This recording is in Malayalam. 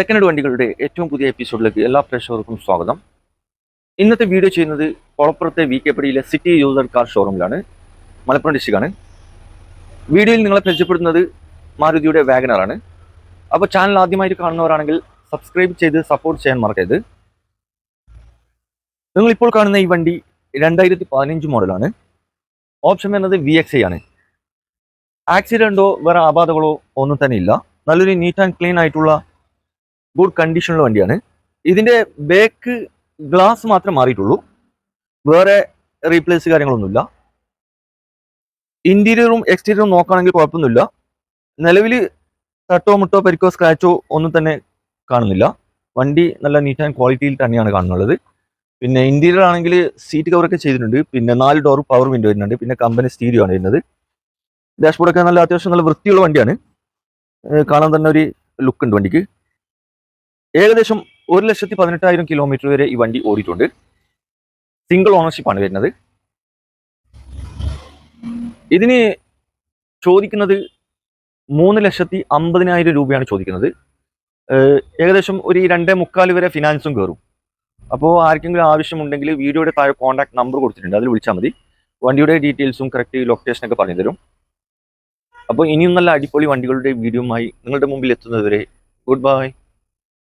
സെക്കൻഡ് ഹെഡ് വണ്ടികളുടെ ഏറ്റവും പുതിയ എപ്പിസോഡിലേക്ക് എല്ലാ പ്രേക്ഷകർക്കും സ്വാഗതം. ഇന്നത്തെ വീഡിയോ ചെയ്യുന്നത് കൊളപ്പുറത്തെ വി കെ പടിയിലെ സിറ്റി യൂസർ കാർ ഷോറൂമിലാണ് മലപ്പുറം ഡിസ്ട്രിക്റ്റാണ് വീഡിയോയിൽ നിങ്ങളെ പരിചയപ്പെടുന്നത് മാരുതിയുടെ വാഗനറാണ് അപ്പോൾ ചാനൽ ആദ്യമായിട്ട് കാണുന്നവരാണെങ്കിൽ സബ്സ്ക്രൈബ് ചെയ്ത് സപ്പോർട്ട് ചെയ്യാൻ മറക്കരുത്. നിങ്ങളിപ്പോൾ കാണുന്ന ഈ വണ്ടി രണ്ടായിരത്തി പതിനഞ്ച് മോഡലാണ് ഓപ്ഷൻ വരുന്നത് വി എക്സ് ഐ ആണ്. ആക്സിഡന്റോ വേറെ ആപാതകളോ ഒന്നും തന്നെ ഇല്ല. നല്ലൊരു നീറ്റ് ആൻഡ് ക്ലീൻ ആയിട്ടുള്ള ഗുഡ് കണ്ടീഷനുള്ള വണ്ടിയാണ്. ഇതിന്റെ ബാക്ക് ഗ്ലാസ് മാത്രം മാറിയിട്ടുള്ളൂ. വേറെ റീപ്ലേസ് കാര്യങ്ങളൊന്നുമില്ല. ഇന്റീരിയറും എക്സ്റ്റീരിയറും നോക്കുകയാണെങ്കിൽ കുഴപ്പമൊന്നുമില്ല. നിലവിൽ തട്ടോ മുട്ടോ പരിക്കോ സ്ക്രാച്ചോ ഒന്നും തന്നെ കാണുന്നില്ല. വണ്ടി നല്ല നീറ്റ് ആൻഡ് ക്വാളിറ്റിയിൽ തന്നെയാണ് കാണുന്നുള്ളത് പിന്നെ ഇന്റീരിയർ ആണെങ്കിൽ സീറ്റ് കവറൊക്കെ ചെയ്തിട്ടുണ്ട്. പിന്നെ നാല് ഡോർ പവർ വിൻഡോ വരുന്നുണ്ട്. പിന്നെ കമ്പനി സ്റ്റീരിയോ ആണ് വരുന്നത്. ഡാഷ്ബോർഡൊക്കെ നല്ല അത്യാവശ്യം നല്ല വൃത്തിയുള്ള വണ്ടിയാണ്. കാണാൻ തന്നെ ഒരു ലുക്ക് ഉണ്ട് വണ്ടിക്ക്. ഏകദേശം ഒരു ലക്ഷത്തി പതിനെട്ടായിരം കിലോമീറ്റർ വരെ ഈ വണ്ടി ഓടിയിട്ടുണ്ട്. സിംഗിൾ ഓണർഷിപ്പ് ആണ് വരുന്നത്. ഇതിന് ചോദിക്കുന്നത് മൂന്ന് ലക്ഷത്തി അമ്പതിനായിരം രൂപയാണ് ചോദിക്കുന്നത്. ഏകദേശം ഒരു രണ്ടേ മുക്കാൽ വരെ ഫിനാൻസും കയറും അപ്പോൾ ആർക്കെങ്കിലും ആവശ്യമുണ്ടെങ്കിൽ വീഡിയോയുടെ താഴെ കോൺടാക്ട് നമ്പർ കൊടുത്തിട്ടുണ്ട്. അതിൽ വിളിച്ചാൽ മതി. വണ്ടിയുടെ ഡീറ്റെയിൽസും കറക്റ്റ് ലൊക്കേഷനൊക്കെ പറഞ്ഞു തരും. അപ്പോൾ ഇനിയും നല്ല അടിപൊളി വണ്ടികളുടെ വീഡിയോയുമായി നിങ്ങളുടെ മുമ്പിൽ എത്തുന്നതുവരെ ഗുഡ് ബൈ